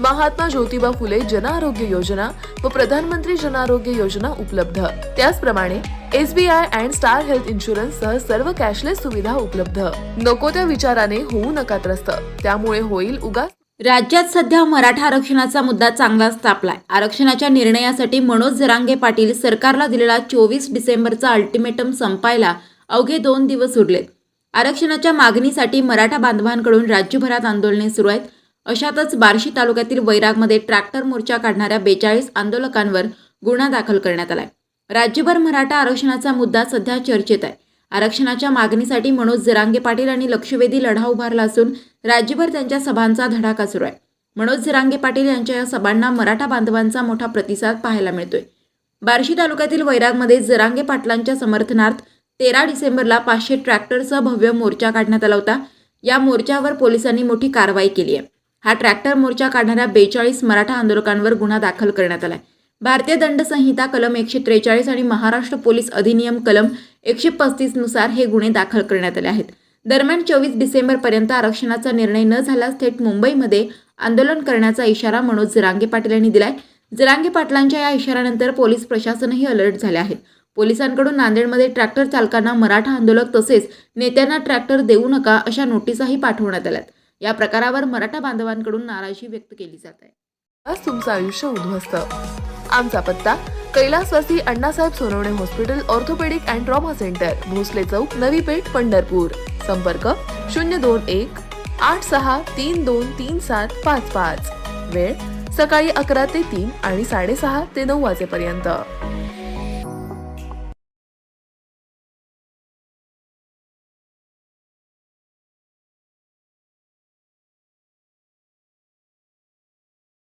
महात्मा ज्योतिबा फुले जन आरोग्य योजना व प्रधानमंत्री जन आरोग्य योजना उपलब्ध. त्याचप्रमाणे SBI and star health insurance सह सर्व कॅशलेस सुविधा उपलब्ध. नको त्या विचाराने होऊ नका त्रस्त. त्यामुळे होईल उगा राज्यात सध्या मराठा आरक्षणाचा मुद्दा चांगलाच तापलाय आरक्षणाच्या निर्णयासाठी मनोज जरांगे पाटील सरकारला दिलेला चोवीस डिसेंबरचा अल्टिमेटम संपायला अवघे दोन दिवस उरलेत. आरक्षणाच्या मागणीसाठी मराठा बांधवांकडून राज्यभरात आंदोलने सुरू आहेत. अशातच बार्शी तालुक्यातील वैरागमध्ये ट्रॅक्टर मोर्चा काढणाऱ्या बेचाळीस आंदोलकांवर गुन्हा दाखल करण्यात आलाय. राज्यभर मराठा आरक्षणाचा मुद्दा सध्या चर्चेत आहे. आरक्षणाच्या मागणीसाठी मनोज जरांगे पाटील आणि लक्षवेधी लढा उभारला असून राज्यभर त्यांच्या सभांचा धडाका सुरू आहे. मनोज जरांगे पाटील यांच्या या सभांना मराठा बांधवांचा मोठा प्रतिसाद पाहायला मिळतोय. बार्शी तालुक्यातील वैरागमध्ये जरांगे पाटलांच्या समर्थनार्थ तेरा डिसेंबरला पाचशे ट्रॅक्टरसह भव्य मोर्चा काढण्यात आला होता. या मोर्चावर पोलिसांनी मोठी कारवाई केली आहे. हा ट्रॅक्टर मोर्चा काढणाऱ्या बेचाळीस मराठा आंदोलकांवर गुन्हा दाखल करण्यात आलाय. भारतीय दंड संहिता कलम एकशे त्रेचाळीस आणि महाराष्ट्र पोलीस अधिनियम कलम एकशे पस्तीसनुसार हे गुन्हे दाखल करण्यात आले आहेत. दरम्यान चोवीस डिसेंबरपर्यंत आरक्षणाचा निर्णय न झाल्यास थेट मुंबईमध्ये आंदोलन करण्याचा इशारा मनोज जरांगे पाटील यांनी दिलाय. जरांगे पाटलांच्या या इशाऱ्यानंतर पोलीस प्रशासनही अलर्ट झाले आहेत. पोलिसांकडून नांदेडमध्ये ट्रॅक्टर चालकांना मराठा आंदोलक तसेच नेत्यांना ट्रॅक्टर देऊ नका अशा नोटीसाही पाठवण्यात आल्यात. या प्रकारावर मराठा बांधवांकडून नाराजी व्यक्त केली जात आहे. आज तुमचं आयुष्य उद्ध्वस्त. आमचा पत्ता कैलासवासी Annasaheb Sonawane hospital orthopaedic and trauma centre Bhosale चौक नवी पेठ पंढरपूर. संपर्क शून्य दोन एक आठ सहा तीन दोन तीन सात पाच पाच. वेळ सकाळी अकरा ते तीन आणि साडेसहा ते नऊ वाजेपर्यंत.